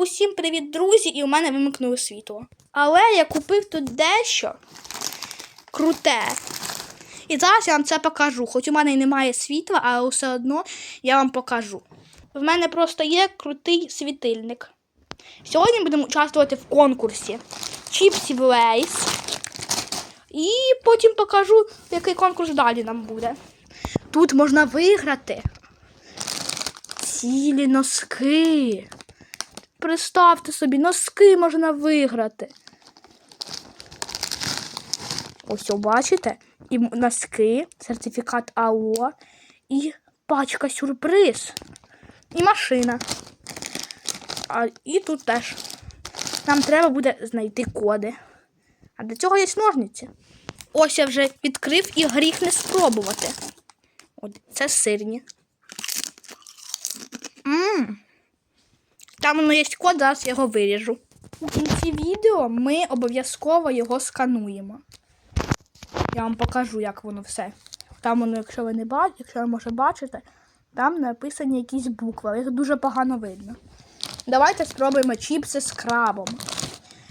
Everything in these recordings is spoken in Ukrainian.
Усім привіт, друзі! І у мене вимикнуло світло. Але я купив тут дещо круте. І зараз я вам це покажу. Хоч у мене і немає світла, але все одно я вам покажу. В мене просто є крутий світильник. Сьогодні будемо участвувати в конкурсі чіпсів Лейс. І потім покажу, який конкурс далі нам буде. Тут можна виграти цілі носки. Представте собі, носки можна виграти. Ось, бачите? І носки, сертифікат АО, і пачка сюрприз. І машина. А, і тут теж. Нам треба буде знайти коди. А для цього є ножниці. Ось я вже відкрив і гріх не спробувати. От, це сирні. Мм. Там воно є код, зараз я його виріжу. У кінці відео ми обов'язково його скануємо. Я вам покажу, як воно все. Там воно, якщо ви не бачите, якщо ви може бачите, там написані якісь букви, їх дуже погано видно. Давайте спробуємо чіпси з крабом.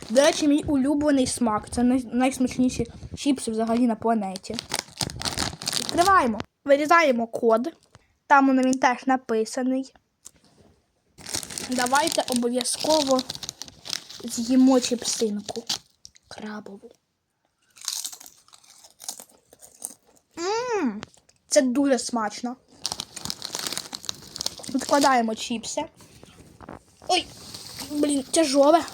До речі, мій улюблений смак. Це найсмачніші чіпси взагалі на планеті. Відкриваємо. Вирізаємо код. Там воно він теж написаний. Давайте обов'язково з'їмо чіпсинку крабову. Мм, це дуже смачно. Відкладаємо чіпси. Ой, блін, тяжове.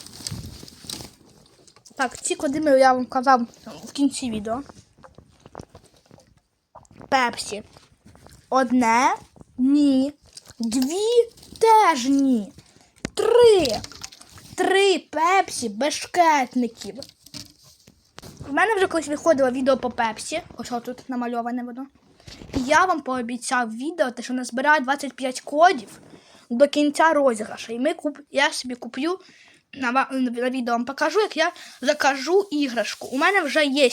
Так, ці коди ми я вам казав в кінці відео. Пепсі. Одне ні. Дві теж ні. Три. Три пепсі бешкетників. У мене вже колись виходило відео по пепсі. Ось тут намальоване воно. І я вам пообіцяв відео, те, що назбираю 25 кодів до кінця розіграшу. І ми куп... я собі куплю на, на відео вам покажу, як я закажу іграшку. У мене вже є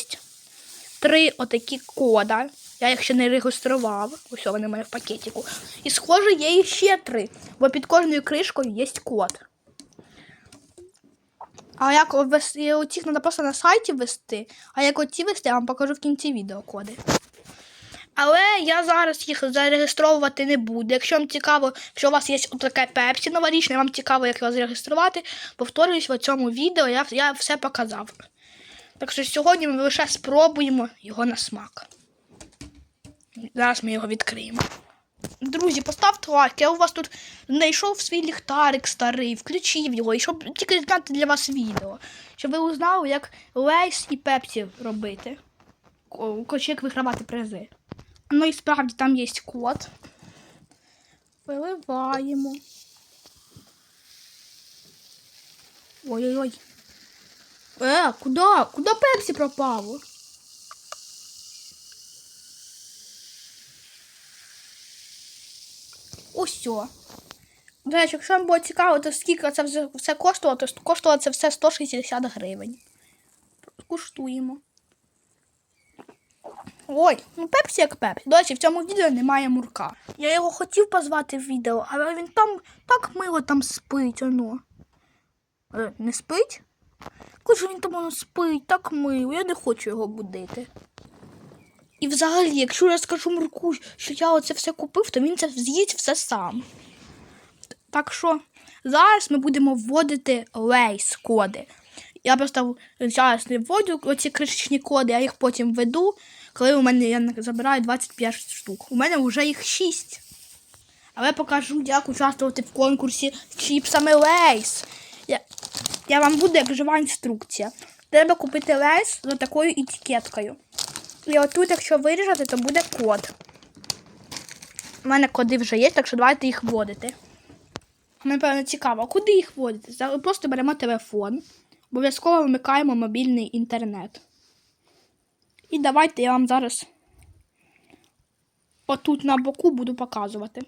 три отакі кода. Я їх ще не реєстрував. Ось вони в мене в пакетику. І схоже, є ще три, бо під кожною кришкою є код. А як ввести, оці треба просто на сайті ввести, а як оці ввести, я вам покажу в кінці відео коди. Але я зараз їх зареєстровувати не буду. Якщо вам цікаво, якщо у вас є таке пепсі новорічне, вам цікаво, як його зареєструвати, повторюсь в цьому відео, я, я все показав. Так що сьогодні ми лише спробуємо його на смак. Зараз ми його відкриємо. Друзі, поставте лайк. Я у вас тут знайшов свій ліхтарик старий, включив його, і щоб тільки зняти для вас відео. Щоб ви узнали, як Лейс і Пепсі робити. Ко- як вигравати призи. Ну і справді там є код. Виливаємо. Ой-ой-ой. Е, куди? Куди Пепсі пропало? Усьо. До речі, якщо вам було цікаво, то скільки це все- коштувало, то коштувало це все 160 гривень. Куштуємо. Ой, ну пепсі як пепсі. До речі, в цьому відео немає мурка. Я його хотів позвати в відео, але він там так мило там спить, оно. Е, не спить? Кажу, він там воно спить, так мило, я не хочу його будити. І взагалі, якщо я скажу Мурку, що я оце все купив, то він це з'їсть все сам. Так що зараз ми будемо вводити лейс коди. Я просто зараз не вводю оці кришечні коди, я їх потім веду, коли у мене я забираю 25 штук. У мене вже їх 6. Але покажу, як участвувати в конкурсі з чіпсами лейс. Я, я вам буду як жива інструкція. Треба купити лейс з такою етикеткою. І отут, якщо виріжати, то буде код. У мене коди вже є, так що давайте їх вводити. Мені, певно, цікаво, куди їх вводити? Просто беремо телефон, обов'язково вмикаємо мобільний інтернет. І давайте я вам зараз отут на боку буду показувати.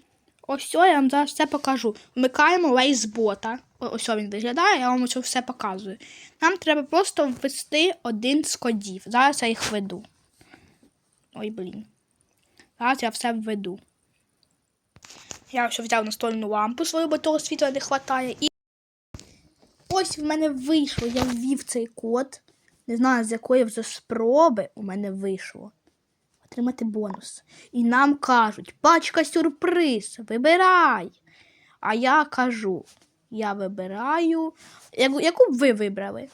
Ось цього я вам зараз все покажу. Вмикаємо лейсбота. Ось він виглядає, я вам ось все показую. Нам треба просто ввести один з кодів. Зараз я їх введу. Ой, блін. Зараз я все введу. Я ось взяв настольну лампу свою, бо того світла не вистачає. І ось в мене вийшло. Я ввів цей код. Не знаю, з якої вже спроби у мене вийшло. Отримати бонус. І нам кажуть, пачка сюрприз, вибирай. А я кажу, я вибираю. Яку, б ви вибрали?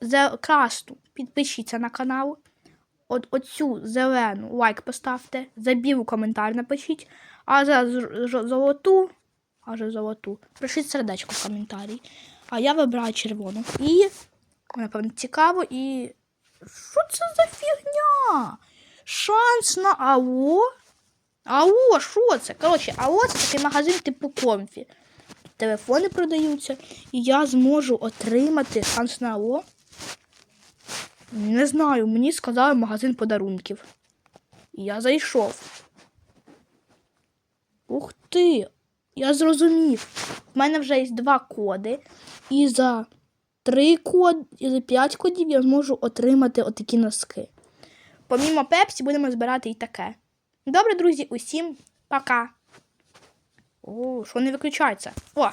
За красну підпишіться на канал. От, оцю зелену лайк поставте, за білу коментар напишіть, а за золоту, а за золоту, пишіть сердечко в коментарі. А я вибираю червону. І, напевно, цікаво, і. Що це за фігня? Шанс на АО? АО, що це? Коротше, АО це такий магазин типу комфі. Телефони продаються, і я зможу отримати шанс на АО. Не знаю, мені сказали магазин подарунків. Я зайшов. Ух ти! Я зрозумів. У мене вже є два коди, і за три код, і за п'ять кодів я зможу отримати отакі носки. Помімо Пепсі, будемо збирати і таке. Добре, друзі, усім пока. О, що не виключається? О,